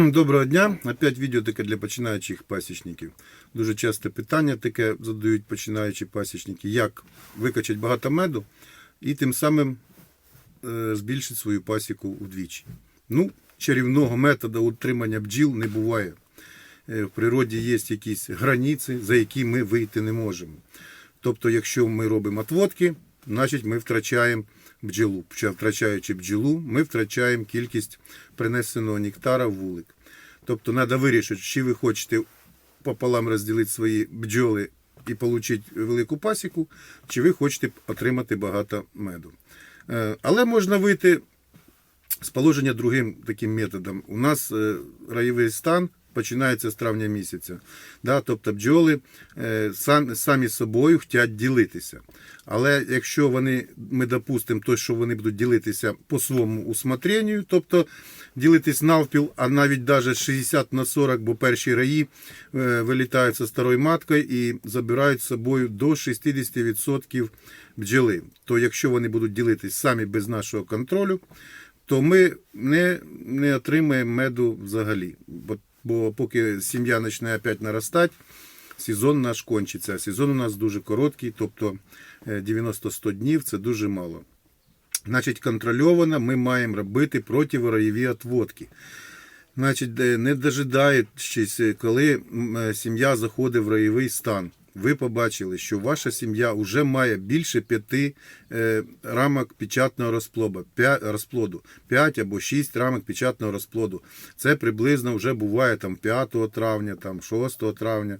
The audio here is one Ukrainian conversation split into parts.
Доброго дня. Опять відео таке для починаючих пасічників. Дуже часте питання таке задають починаючі пасічники, як викачати багато меду і тим самим е, збільшити свою пасіку вдвічі. Ну, чарівного методу утримання бджіл не буває. Е, В природі є якісь границі, за які ми вийти не можемо. Тобто, якщо ми робимо отводки, значить ми втрачаємо бджілу. Втрачаючи бджілу, ми втрачаємо кількість принесеного нектара в вулик. Тобто треба вирішити, чи ви хочете пополам розділити свої бджоли і отримати велику пасіку, чи ви хочете отримати багато меду. Е, Але можна вийти з положення другим таким методом. У нас е, райовий стан починається з травня місяця. Да? Тобто бджоли е, сам, самі з собою хочуть ділитися. Але якщо вони, ми допустимо, то, що вони будуть ділитися по своєму усмотренню, тобто ділитись навпіл, а навіть даже 60 на 40, бо перші раї е, вилітають зі старою маткою і забирають з собою до 60% бджоли. То якщо вони будуть ділитись самі без нашого контролю, то ми не, не отримаємо меду взагалі. Бо, бо поки сім'я почне опять наростати, сезон наш кончиться. Сезон у нас дуже короткий, тобто е, 90-100 днів це дуже мало. Значить, контрольовано ми маємо робити противороєві отводки. Значить, не дожидаючись, коли е, сім'я заходить в роєвий стан, ви побачили, що ваша сім'я вже має більше п'яти е, рамок печатного розплоду, розплоду, 5 або 6 рамок печатного розплоду. Це приблизно вже буває там 5 травня, там 6 травня,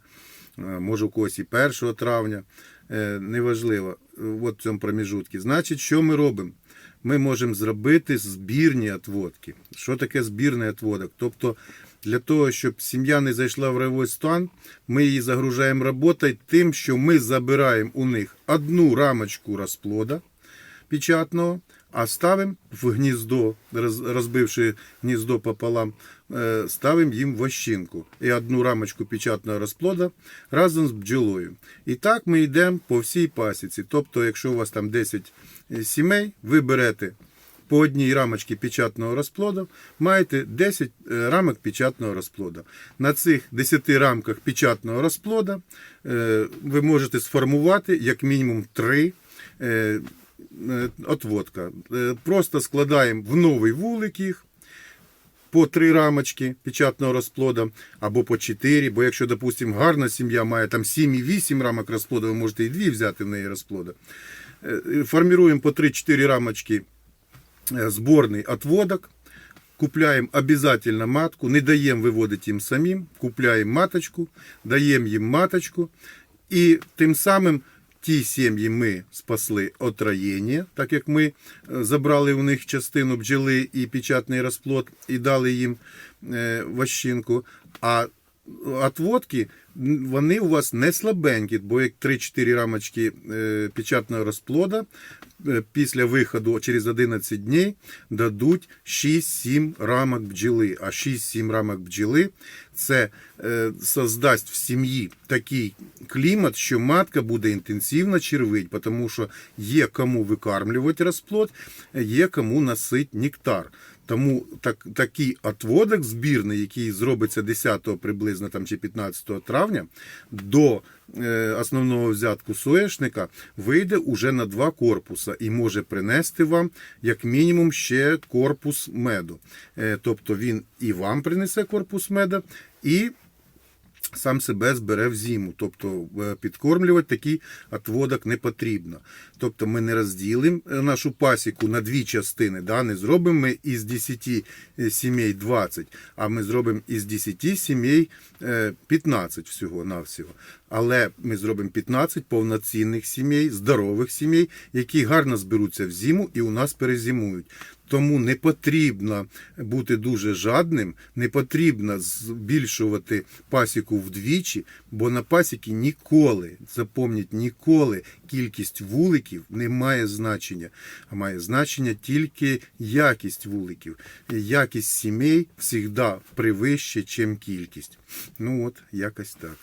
е, може у когось і 1 травня. Е, неважливо, от в цьому проміжутку. Значить, що ми робимо? Ми можемо зробити збірні отводки. Що таке збірний отводок? Тобто, для того, щоб сім'я не зайшла в райовий стан, ми її загружаємо роботою тим, що ми забираємо у них одну рамочку розплода печатного, а ставимо в гніздо, розбивши гніздо пополам, е, ставимо їм вощинку і одну рамочку печатного розплода разом з бджолою. І так ми йдемо по всій пасіці. Тобто, якщо у вас там 10 сімей, ви берете по одній рамочці печатного розплоду, маєте 10 е, рамок печатного розплода. На цих 10 рамках печатного розплода е, ви можете сформувати як мінімум 3 е, отводка. Просто складаємо в новий вулик їх. По три рамочки печатного розплода або по 4, бо якщо, допустимо, гарна сім'я має там 7 і 8 рамок розплоду, ви можете і 2 взяти в неї розплода. Е, по 3-4 рамочки е, зборний отводок. Купляємо обязательно матку, не даємо виводити їм самим, купляємо маточку, даємо їм маточку. І тим самим ті сім'ї ми спасли отроєння, так як ми е, забрали у них частину бджоли і печатний розплод і дали їм е, ващинку. А отводки вони у вас не слабенькі, бо як 3-4 рамочки е, печатного розплода е, після виходу через 11 днів дадуть 6-7 рамок бджоли. А 6-7 рамок бджоли це е, создасть в сім'ї такий клімат, що матка буде інтенсивно червить, тому що є кому викармлювати розплод, є кому носити нектар. Тому так, такий отводок збірний, який зробиться 10 приблизно там, чи 15 травня, до е, основного взятку соєшника вийде уже на два корпуса і може принести вам як мінімум ще корпус меду. Е, тобто він і вам принесе корпус меда, і сам себе збере в зиму. Тобто е, підкормлювати такий отводок не потрібно. Тобто ми не розділимо е, нашу пасіку на дві частини. Да? Не зробимо ми із 10 сімей 20, а ми зробимо із 10 сімей е, 15 всього-навсього. Але ми зробимо 15 повноцінних сімей, здорових сімей, які гарно зберуться в зиму і у нас перезимують. Тому не потрібно бути дуже жадним, не потрібно збільшувати пасіку вдвічі, бо на пасіки ніколи, запомніть, ніколи кількість вуликів не має значення, а має значення тільки якість вуликів. Якість сімей завжди превище, ніж кількість. Ну от, якось так.